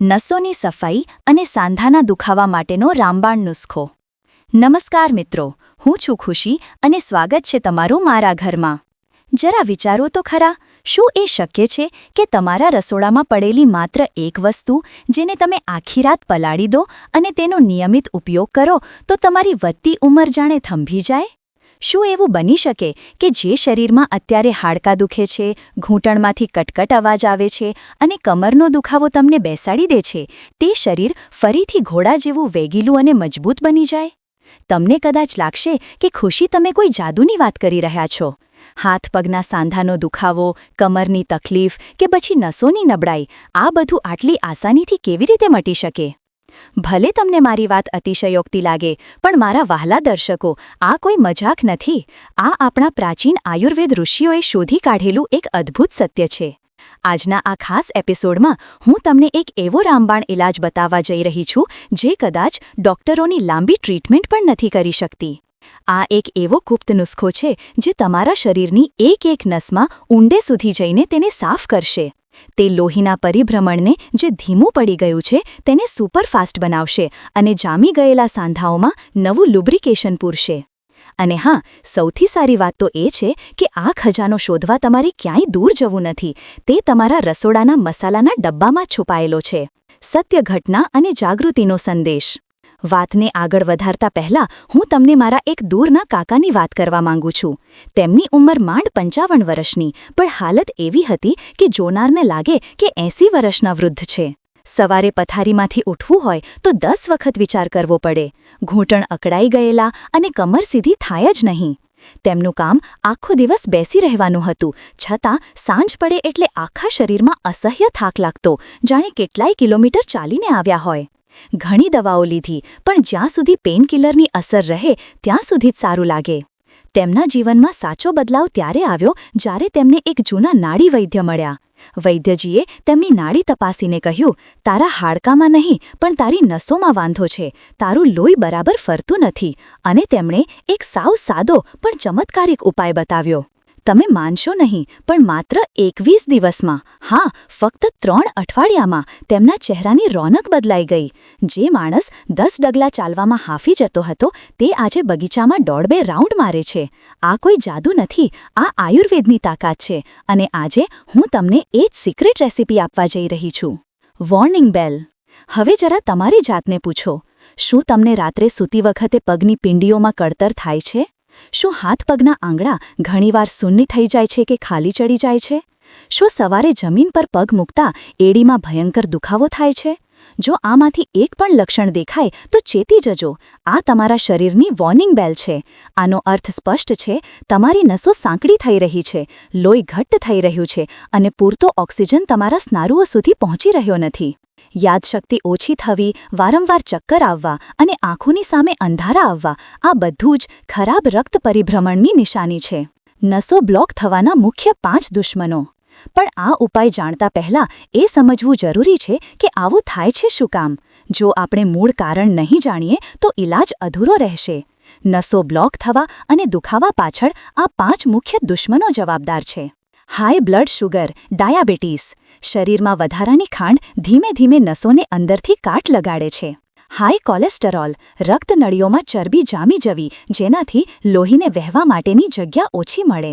નસોની સફાઈ અને સાંધાના દુખાવા માટેનો રામબાણ નુસ્ખો. નમસ્કાર મિત્રો, હું છું ખુશી અને સ્વાગત છે તમારું મારા ઘરમાં. જરા વિચારો તો ખરા, શું એ શક્ય છે કે તમારા રસોડામાં પડેલી માત્ર એક વસ્તુ જેને તમે આખી રાત પલાળી દો અને તેનો નિયમિત ઉપયોગ કરો, તો તમારી વધતી ઉંમર જાણે થંભી જાય? શું એવું બની શકે કે જે શરીરમાં અત્યારે હાડકાં દુખે છે, ઘૂંટણમાંથી કટકટ અવાજ આવે છે અને કમરનો દુખાવો તમને બેસાડી દે છે, તે શરીર ફરીથી ઘોડા જેવું વેગીલું અને મજબૂત બની જાય? તમને કદાચ લાગશે કે ખુશી તમે કોઈ જાદુની વાત કરી રહ્યા છો. હાથ પગના સાંધાનો દુખાવો, કમરની તકલીફ કે પછી નસોની નબળાઈ, આ બધું આટલી આસાનીથી કેવી રીતે મટી શકે? ભલે તમને મારી વાત અતિશયોક્તિ લાગે, પણ મારા વહાલા દર્શકો, આ કોઈ મજાક નથી. આ આપણા પ્રાચીન આયુર્વેદ ઋષિઓએ શોધી કાઢેલું એક અદ્ભુત સત્ય છે. આજના આ ખાસ એપિસોડમાં હું તમને એક એવો રામબાણ ઇલાજ બતાવવા જઈ રહી છું, જે કદાચ ડોક્ટરોની લાંબી ટ્રીટમેન્ટ પણ નથી કરી શકતી. આ એક એવો ગુપ્ત નુસ્ખો છે, જે તમારા શરીરની એક એક નસમાં ઊંડે સુધી જઈને તેને સાફ કરશે. તે લોહીના પરિભ્રમણને જે ધીમું પડી ગયું છે, તેને સુપરફાસ્ટ બનાવશે અને જામી ગયેલા સાંધાઓમાં નવું લુબ્રિકેશન પૂરશે. અને હા, સૌથી સારી વાત તો એ છે કે આ ખજાનો શોધવા તમારે ક્યાંય દૂર જવું નથી. તે તમારા રસોડાના મસાલાના ડબ્બામાં છુપાયેલો છે. સત્ય ઘટના અને જાગૃતિનો સંદેશ. વાતને આગળ વધારતા પહેલા હું તમને મારા એક દૂરના કાકાની વાત કરવા માંગુ છું. તેમની ઉંમર માંડ પંચાવન વર્ષની, પણ હાલત એવી હતી કે જોનારને લાગે કે એંસી વર્ષના વૃદ્ધ છે. સવારે પથારીમાંથી ઉઠવું હોય તો દસ વખત વિચાર કરવો પડે. ઘૂંટણ અકળાઈ ગયેલા અને કમર સીધી થાય જ નહીં. તેમનું કામ આખો દિવસ બેસી રહેવાનું હતું, છતાં સાંજ પડે એટલે આખા શરીરમાં અસહ્ય થાક લાગતો, જાણે કેટલાય કિલોમીટર ચાલીને આવ્યા હોય. ઘણી દવાઓ લીધી, પણ જ્યાં સુધી પેનકિલરની અસર રહે, ત્યાં સુધી જ સારું લાગે. તેમના જીવનમાં સાચો બદલાવ ત્યારે આવ્યો, જ્યારે તેમને એક જૂના નાડી વૈદ્ય મળ્યા. વૈદ્યજીએ તેમની નાડી તપાસીને કહ્યું, તારા હાડકામાં નહીં, પણ તારી નસોમાં વાંધો છે. તારું લોહી બરાબર ફરતું નથી. અને તેમણે એક સાવ સાદો પણ ચમત્કારિક ઉપાય બતાવ્યો. તમે માનશો નહીં, પણ માત્ર એકવીસ દિવસમાં. હા, ફક્ત ત્રણ અઠવાડિયામાં તેમના ચહેરાની રોનક બદલાઈ ગઈ. જે માણસ દસ ડગલા ચાલવામાં હાફી જતો હતો, તે આજે બગીચામાં દોઢ રાઉન્ડ મારે છે. આ કોઈ જાદુ નથી, આ આયુર્વેદની તાકાત છે, અને આજે હું તમને એ જ સિક્રેટ રેસીપી આપવા જઈ રહી છું. વોર્નિંગ બેલ હવે જરા તમારી જાતને પૂછો. શું તમને રાત્રે સૂતી વખતે પગની પિંડીઓમાં કળતર થાય છે? શું હાથ પગના આંગળા ઘણીવાર શૂન્ય થઈ જાય છે કે ખાલી ચડી જાય છે? શું સવારે જમીન પર પગ મૂકતા એડીમાં ભયંકર દુખાવો થાય છે? જો આમાંથી એક પણ લક્ષણ દેખાય, તો ચેતી જજો. આ તમારા શરીરની વોર્નિંગ બેલ છે. આનો અર્થ સ્પષ્ટ છે, તમારી નસો સાંકડી થઈ રહી છે, લોહી ઘટ્ટ થઈ રહ્યું છે અને પૂરતો ઓક્સિજન તમારા સ્નારુઓ સુધી પહોંચી રહ્યો નથી. યાદશક્તિ ઓછી થવી, વારંવાર ચક્કર આવવા અને આંખોની સામે અંધારા આવવા, આ બધું જ ખરાબ રક્ત પરિભ્રમણની નિશાની છે. નસો બ્લોક થવાના મુખ્ય પાંચ દુશ્મનો. પણ આ ઉપાય જાણતા પહેલા એ સમજવું જરૂરી છે કે આવું થાય છે શું કામ? જો આપણે મૂળ કારણ નહીં જાણીએ, તો ઇલાજ અધૂરો રહેશે. નસો બ્લોક થવા અને દુખાવા પાછળ આ પાંચ મુખ્ય દુશ્મનો જવાબદાર છે. High blood sugar, diabetes. શરીરમાં વધારાની ખાંડ ધીમે ધીમે નસોને અંદરથી કાટ લગાડે છે. હાઈ કોલેસ્ટરોલ રક્તનળીઓમાં ચરબી જામી જવી, જેનાથી લોહીને વહેવા માટેની જગ્યા ઓછી મળે.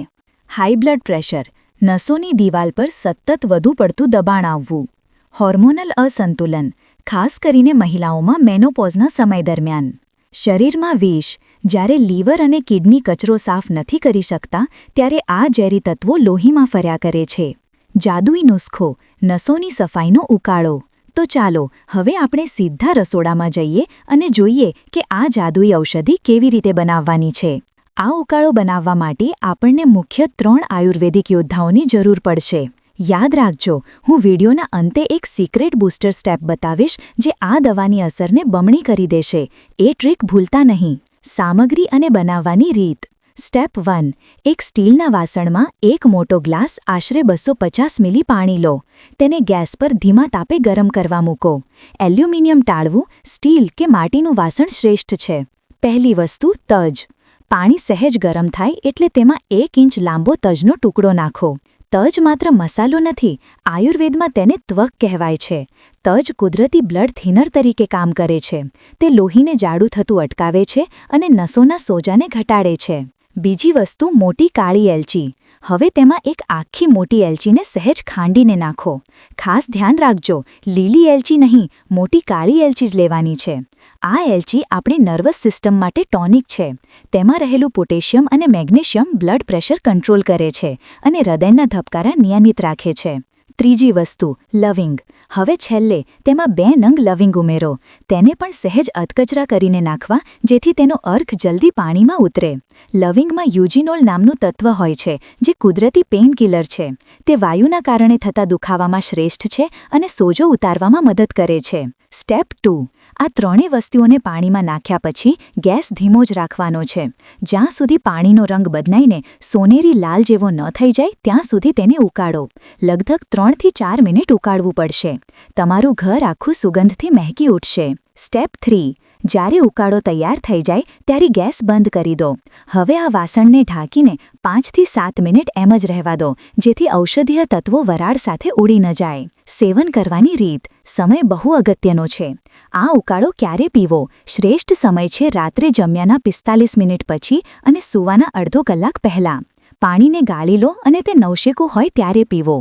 હાઈ બ્લડ પ્રેશર, નસોની દિવાલ પર સતત વધુ પડતું દબાણ આવવું. હોર્મોનલ અસંતુલન, ખાસ કરીને મહિલાઓમાં મેનોપોઝના સમય દરમિયાન. શરીરમાં વિષ, જ્યારે લીવર અને કિડની કચરો સાફ નથી કરી શકતા, ત્યારે આ ઝેરી તત્વો લોહીમાં ફર્યા કરે છે. જાદુઈ નુસ્ખો, નસોની સફાઈનો ઉકાળો. તો ચાલો, હવે આપણે સીધા રસોડામાં જઈએ અને જોઈએ કે આ જાદુઈ ઔષધિ કેવી રીતે બનાવવાની છે. આ ઉકાળો બનાવવા માટે આપણને મુખ્ય ત્રણ આયુર્વેદિક યોદ્ધાઓની જરૂર પડશે. યાદ રાખજો, હું વિડીયોના અંતે એક સિક્રેટ બૂસ્ટર સ્ટેપ બતાવીશ જે આ દવાની અસરને બમણી કરી દેશે. એ ટ્રીક ભૂલતા નહીં. સામગ્રી અને બનાવવાની રીત. સ્ટેપ વન એક સ્ટીલના વાસણમાં એક મોટો ગ્લાસ આશરે બસો પચાસ મિલી પાણી લો. તેને ગેસ પર ધીમા તાપે ગરમ કરવા મૂકો. એલ્યુમિનિયમ ટાળવું સ્ટીલ કે માટીનું વાસણ શ્રેષ્ઠ છે. પહેલી વસ્તુ, તજ. પાણી સહેજ ગરમ થાય એટલે તેમાં એક ઇંચ લાંબો તજનો ટુકડો નાખો. તજ માત્ર મસાલો નથી, આયુર્વેદમાં તેને ત્વક કહેવાય છે. તજ કુદરતી બ્લડ થિનર તરીકે કામ કરે છે. તે લોહીને જાડું થતું અટકાવે છે અને નસોના સોજાને ઘટાડે છે. બીજી વસ્તુ મોટી કાળી એલચી. હવે તેમાં એક આખી મોટી એલચીને સહેજ ખાંડીને નાખો. ખાસ ધ્યાન રાખજો, લીલી એલચી નહીં, મોટી કાળી એલચી જ લેવાની છે. આ એલચી આપણી નર્વસ સિસ્ટમ માટે ટોનિક છે. તેમાં રહેલું પોટેશિયમ અને મેગ્નેશિયમ બ્લડ પ્રેશર કંટ્રોલ કરે છે અને હૃદયના ધબકારા નિયમિત રાખે છે. ત્રીજી વસ્તુ, લવિંગ. હવે છેલ્લે, તેમાં બે નંગ લવિંગ ઉમેરો. તેને પણ સહેજ અધકચરા કરીને નાખવા, જેથી તેનો અર્ક જલ્દી પાણીમાં ઉતરે. લવિંગમાં યુજીનોલ નામનું તત્વ હોય છે, જે કુદરતી પેઇન કિલર છે. તે વાયુના કારણે થતા દુખાવામાં શ્રેષ્ઠ છે અને સોજો ઉતારવામાં મદદ કરે છે. Step two. આ ત્રણેય વસ્તુઓને પાણીમાં નાખ્યા પછી ગેસ ધીમો જ રાખવાનો છે. જ્યાં સુધી પાણીનો રંગ બદલાઈને સોનેરી લાલ જેવો ન થઈ જાય, ત્યાં સુધી તેને ઉકાળો. લગભગ ત્રણથી ચાર મિનિટ ઉકાળવું પડશે. તમારું ઘર આખું સુગંધથી મહેકી ઉઠશે. Step three. જ્યારે ઉકાળો તૈયાર થઈ જાય ત્યારે ગેસ બંધ કરી દો. હવે આ વાસણને ઢાંકીને પાંચથી સાત મિનિટ એમ જ રહેવા દો, જેથી ઔષધીય તત્વો વરાળ સાથે ઉડી ન જાય. સેવન કરવાની રીત, સમય બહુ અગત્યનો છે. આ ઉકાળો ક્યારે પીવો? શ્રેષ્ઠ સમય છે રાત્રે જમ્યાના પિસ્તાલીસ મિનિટ પછી અને સૂવાના અડધો કલાક પહેલાં. પાણીને ગાળી લો અને તે નવશેકું હોય ત્યારે પીવો.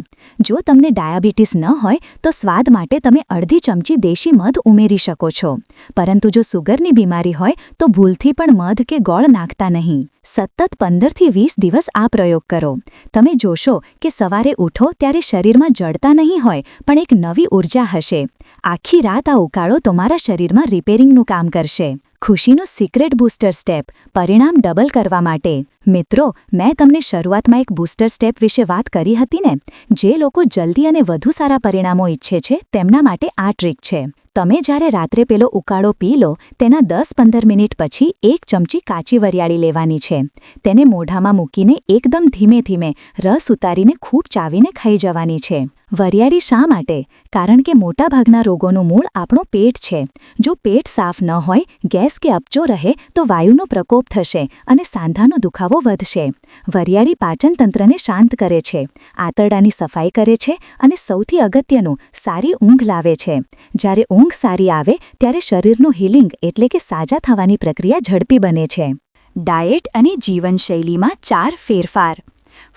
જો તમને ડાયાબિટીસ ન હોય, તો સ્વાદ માટે તમે અડધી ચમચી દેશી મધ ઉમેરી શકો છો. પરંતુ જો સુગરની બીમારી હોય, તો ભૂલથી પણ મધ કે ગોળ નાખતા નહીં. સતત પંદરથી વીસ દિવસ આ પ્રયોગ કરો. તમે જોશો કે સવારે ઉઠો ત્યારે શરીરમાં જડતા નહીં હોય, પણ એક નવી ઊર્જા હશે. આખી રાત આ ઉકાળો તમારા શરીરમાં રિપેરિંગનું કામ કરશે. ખુશીનું સિક્રેટ બૂસ્ટર સ્ટેપ પરિણામ ડબલ કરવા માટે. મિત્રો, મેં તમને શરૂઆતમાં એક બૂસ્ટર સ્ટેપ વિશે વાત કરી હતી ને, જે લોકો જલ્દી અને વધુ સારા પરિણામો ઈચ્છે છે તેમના માટે આ ટ્રીક છે. તમે જ્યારે રાત્રે પેલો ઉકાળો પી લો, તેના દસ પંદર મિનિટ પછી એક ચમચી કાચી વરિયાળી લેવાની છે. તેને મોઢામાં મૂકીને એકદમ ધીમે ધીમે રસ ઉતારીને ખૂબ ચાવીને ખાઈ જવાની છે. વરિયાળી શા માટે? કારણ કે મોટાભાગના રોગોનું મૂળ આપણું પેટ છે. જો પેટ સાફ ન હોય, ગેસ કે અપચો રહે, તો વાયુનો પ્રકોપ થશે અને સાંધાનો દુખાવો વધશે. વરિયાળી પાચનતંત્રને શાંત કરે છે, આંતરડાની સફાઈ કરે છે અને સૌથી અગત્યનું, સારી ઊંઘ લાવે છે. જ્યારે ઊંઘ સારી આવે, ત્યારે શરીરનું હિલિંગ એટલે કે સાજા થવાની પ્રક્રિયા ઝડપી બને છે. ડાયેટ અને જીવનશૈલીમાં ચાર ફેરફાર.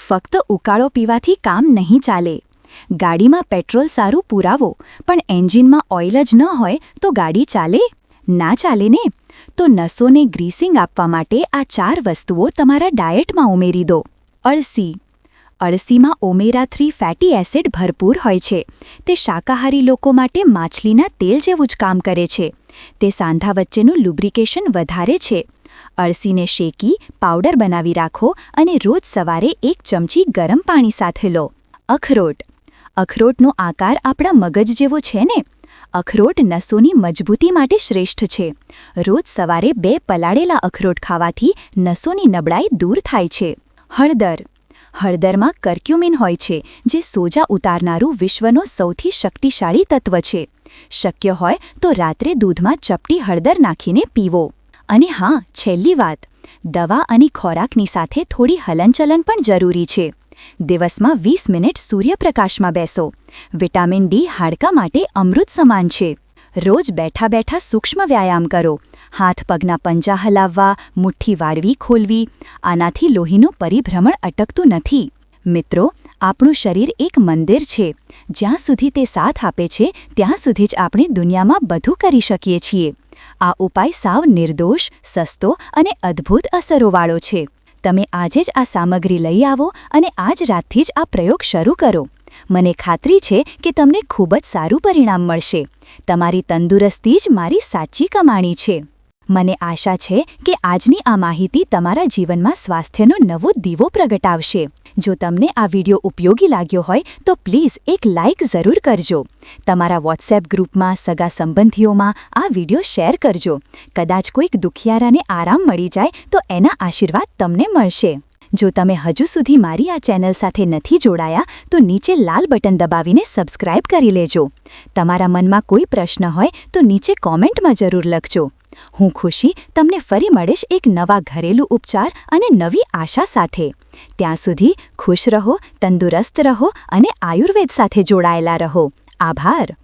ફક્ત ઉકાળો પીવાથી કામ નહીં ચાલે. ગાડીમાં પેટ્રોલ સારું પુરાવો, પણ એન્જિનમાં ઓઇલ જ ન હોય તો ગાડી ચાલે? ના ચાલે ને? તો નસોને ગ્રીસિંગ આપવા માટે આ ચાર વસ્તુઓ તમારા ડાયેટમાં ઉમેરી દો. અળસી. અળસીમાં ઓમેરા થ્રી ફેટી એસિડ ભરપૂર હોય છે. તે શાકાહારી લોકો માટે માછલીના તેલ જેવું જ કામ કરે છે. તે સાંધા વચ્ચેનું લુબ્રિકેશન વધારે છે. અળસીને શેકી, પાવડર બનાવી રાખો અને રોજ સવારે એક ચમચી ગરમ પાણી સાથે લો. અખરોટ. અખરોટનો આકાર આપણા મગજ જેવો છે ને? અખરોટ નસોની મજબૂતી માટે શ્રેષ્ઠ છે. રોજ સવારે બે પલાળેલા અખરોટ ખાવાથી નસોની નબળાઈ દૂર થાય છે. હળદર. હળદરમાં કર્ક્યુમિન હોય છે, જે સોજા ઉતારનારું વિશ્વનો સૌથી શક્તિશાળી તત્વ છે. શક્ય હોય તો રાત્રે દૂધમાં ચપટી હળદર નાખીને પીવો. અને હા, છેલ્લી વાત. દવા અને ખોરાકની સાથે થોડી હલનચલન પણ જરૂરી છે. દિવસમાં વીસ મિનિટ સૂર્યપ્રકાશમાં બેસો. વિટામિન ડી હાડકા માટે અમૃત સમાન છે. રોજ બેઠા બેઠા સૂક્ષ્મ વ્યાયામ કરો. હાથ પગના પંજા હલાવવા, મુઠ્ઠી વાળવી, ખોલવી, આનાથી લોહીનું પરિભ્રમણ અટકતું નથી. મિત્રો, આપણું શરીર એક મંદિર છે. જ્યાં સુધી તે સાથ આપે છે, ત્યાં સુધી જ આપણે દુનિયામાં બધું કરી શકીએ છીએ. આ ઉપાય સાવ નિર્દોષ, સસ્તો અને અદ્ભુત અસરોવાળો છે. તમે આજે જ આ સામગ્રી લઈ આવો અને આજ રાતથી જ આ પ્રયોગ શરૂ કરો. મને ખાતરી છે કે તમને ખૂબ જ સારું પરિણામ મળશે. તમારી તંદુરસ્તી જ મારી સાચી કમાણી છે. મને આશા છે કે આજની આ માહિતી તમારા જીવનમાં સ્વાસ્થ્યનો નવો દીવો પ્રગટાવશે. જો તમને આ વીડિયો ઉપયોગી લાગ્યો હોય, તો પ્લીઝ એક લાઇક જરૂર કરજો. તમારા વોટ્સએપ ગ્રુપમાં સગા સંબંધીઓમાં આ વીડિયો શેર કરજો. કદાચ કોઈક દુખિયારાને આરામ મળી જાય, તો એના આશીર્વાદ તમને મળશે. જો તમે હજુ સુધી મારી આ ચેનલ સાથે નથી જોડાયા, તો નીચે લાલ બટન દબાવીને સબસ્ક્રાઇબ કરી લેજો. તમારા મનમાં કોઈ પ્રશ્ન હોય, તો નીચે કોમેન્ટમાં જરૂર લખજો. હું ખુશી તમને ફરી મળીશ એક નવા ઘરેલું ઉપચાર અને નવી આશા સાથે. ત્યાં સુધી ખુશ રહો, તંદુરસ્ત રહો અને આયુર્વેદ સાથે જોડાયેલા રહો. આભાર.